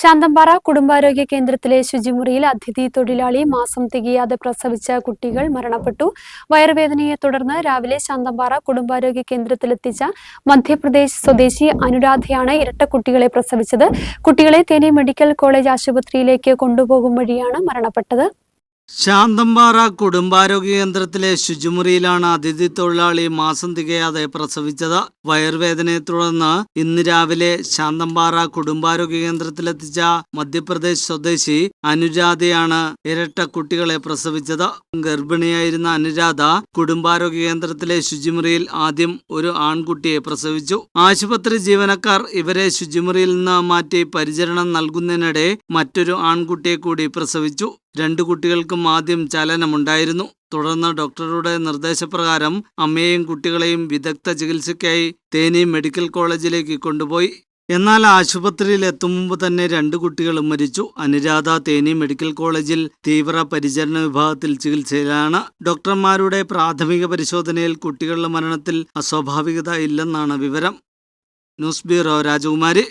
ശാന്തമ്പാറ കുടുംബാരോഗ്യ കേന്ദ്രത്തിലെ ശുചിമുറിയിൽ അതിഥി തൊഴിലാളി മാസം തികയാതെ പ്രസവിച്ച കുട്ടികൾ മരണപ്പെട്ടു. വയറുവേദനയെ തുടർന്ന് രാവിലെ ശാന്തമ്പാറ കുടുംബാരോഗ്യ കേന്ദ്രത്തിലെത്തിച്ച മധ്യപ്രദേശ് സ്വദേശി അനുരാധയാണ് ഇരട്ട കുട്ടികളെ പ്രസവിച്ചത്. കുട്ടികളെ തേനി മെഡിക്കൽ കോളേജ് ആശുപത്രിയിലേക്ക് കൊണ്ടുപോകും വഴിയാണ് മരണപ്പെട്ടത്. ശാന്തമ്പാറ കുടുംബാരോഗ്യ കേന്ദ്രത്തിലെ ശുചിമുറിയിലാണ് അതിഥി തൊഴിലാളി മാസം തികയാതെ പ്രസവിച്ചത്. വയറുവേദനയെ തുടർന്ന് ഇന്ന് രാവിലെ ശാന്തമ്പാറ കുടുംബാരോഗ്യ കേന്ദ്രത്തിലെത്തിച്ച മധ്യപ്രദേശ് സ്വദേശി അനുരാധയാണ് ഇരട്ട കുട്ടികളെ പ്രസവിച്ചത്. ഗർഭിണിയായിരുന്ന അനുരാധ കുടുംബാരോഗ്യ കേന്ദ്രത്തിലെ ശുചിമുറിയിൽ ആദ്യം ഒരു ആൺകുട്ടിയെ പ്രസവിച്ചു. ആശുപത്രി ജീവനക്കാർ ഇവരെ ശുചിമുറിയിൽ നിന്ന് മാറ്റി പരിചരണം നൽകുന്നതിനിടെ മറ്റൊരു ആൺകുട്ടിയെ കൂടി പ്രസവിച്ചു. രണ്ടു കുട്ടികൾക്കും ആദ്യം ചലനമുണ്ടായിരുന്നു. തുടർന്ന് ഡോക്ടറുടെ നിർദ്ദേശപ്രകാരം അമ്മയെയും കുട്ടികളെയും വിദഗ്ധ ചികിത്സയ്ക്കായി തേനി മെഡിക്കൽ കോളേജിലേക്ക് കൊണ്ടുപോയി. എന്നാൽ ആശുപത്രിയിൽ എത്തും മുമ്പ് തന്നെ രണ്ട് കുട്ടികളും മരിച്ചു. അനുരാധ തേനി മെഡിക്കൽ കോളേജിൽ തീവ്ര പരിചരണ വിഭാഗത്തിൽ ചികിത്സയിലാണ്. ഡോക്ടർമാരുടെ പ്രാഥമിക പരിശോധനയിൽ കുട്ടികളുടെ മരണത്തിൽ അസ്വാഭാവികത ഇല്ലെന്നാണ് വിവരം. ന്യൂസ് ബ്യൂറോ രാജകുമാരി.